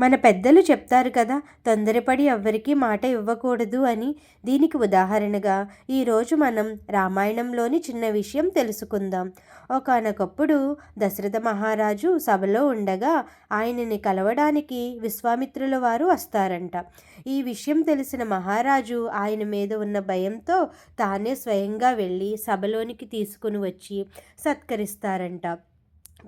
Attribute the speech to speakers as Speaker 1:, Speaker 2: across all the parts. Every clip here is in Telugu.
Speaker 1: మన పెద్దలు చెప్తారు కదా తొందరపడి ఎవ్వరికీ మాట ఇవ్వకూడదు అని. దీనికి ఉదాహరణగా ఈరోజు మనం రామాయణంలోని చిన్న విషయం తెలుసుకుందాం. ఒకనొకప్పుడు దశరథ మహారాజు సభలో ఉండగా ఆయనని కలవడానికి విశ్వామిత్రుల వారు వస్తారంట. ఈ విషయం తెలిసిన మహారాజు ఆయన మీద ఉన్న భయంతో తానే స్వయంగా వెళ్ళి సభలోనికి తీసుకుని వచ్చి సత్కరిస్తారంట.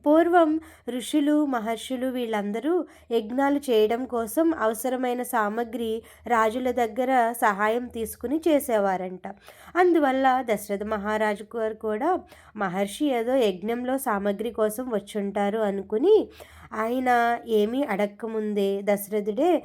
Speaker 1: పూర్వం ఋషులు మహర్షులు వీళ్ళందరూ యజ్ఞాలు చేయడం కోసం అవసరమైన సామగ్రి రాజుల దగ్గర సహాయం తీసుకుని చేసేవారంట. అందువల్ల దశరథ మహారాజు గారు కూడా మహర్షి ఏదో యజ్ఞంలో సామగ్రి కోసం వచ్చుంటారు అనుకుని ఆయన ఏమీ అడక్కముందే దశరథుడే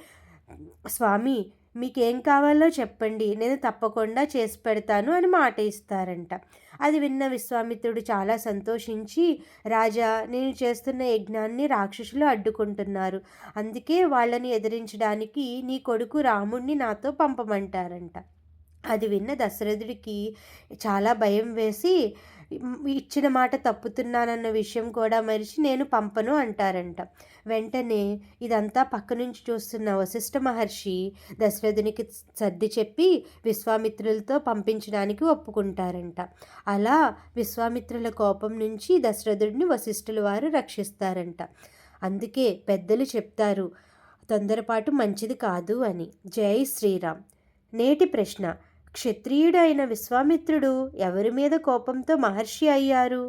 Speaker 1: స్వామి మీకేం కావాలో చెప్పండి నేను తప్పకుండా చేసి పెడతాను అని మాట ఇస్తారంట. అది విన్న విశ్వామిత్రుడు చాలా సంతోషించి రాజా నేను చేస్తున్న యజ్ఞాన్ని రాక్షసులు అడ్డుకుంటున్నారు. అందుకే వాళ్ళని ఎదిరించడానికి నీ కొడుకు రాముణ్ణి నాతో పంపమంటారంట. అది విన్న దశరథుడికి చాలా భయం వేసి ఇచ్చిన మాట తప్పుతున్నానన్న విషయం కూడా మరిచి నేను పంపను అంటారంట. వెంటనే ఇదంతా పక్క నుంచి చూస్తున్న వశిష్ఠ మహర్షి దశరథునికి సర్ది చెప్పి విశ్వామిత్రులతో పంపించడానికి ఒప్పుకుంటారంట. అలా విశ్వామిత్రుల కోపం నుంచి దశరథుడిని వశిష్ఠుల వారు రక్షిస్తారంట. అందుకే పెద్దలు చెప్తారు తొందరపాటు మంచిది కాదు అని. జై శ్రీరామ్. నేటి ప్రశ్న క్షత్రియుడైన విశ్వామిత్రుడు ఎవరి మీద కోపంతో మహర్షి అయ్యారు?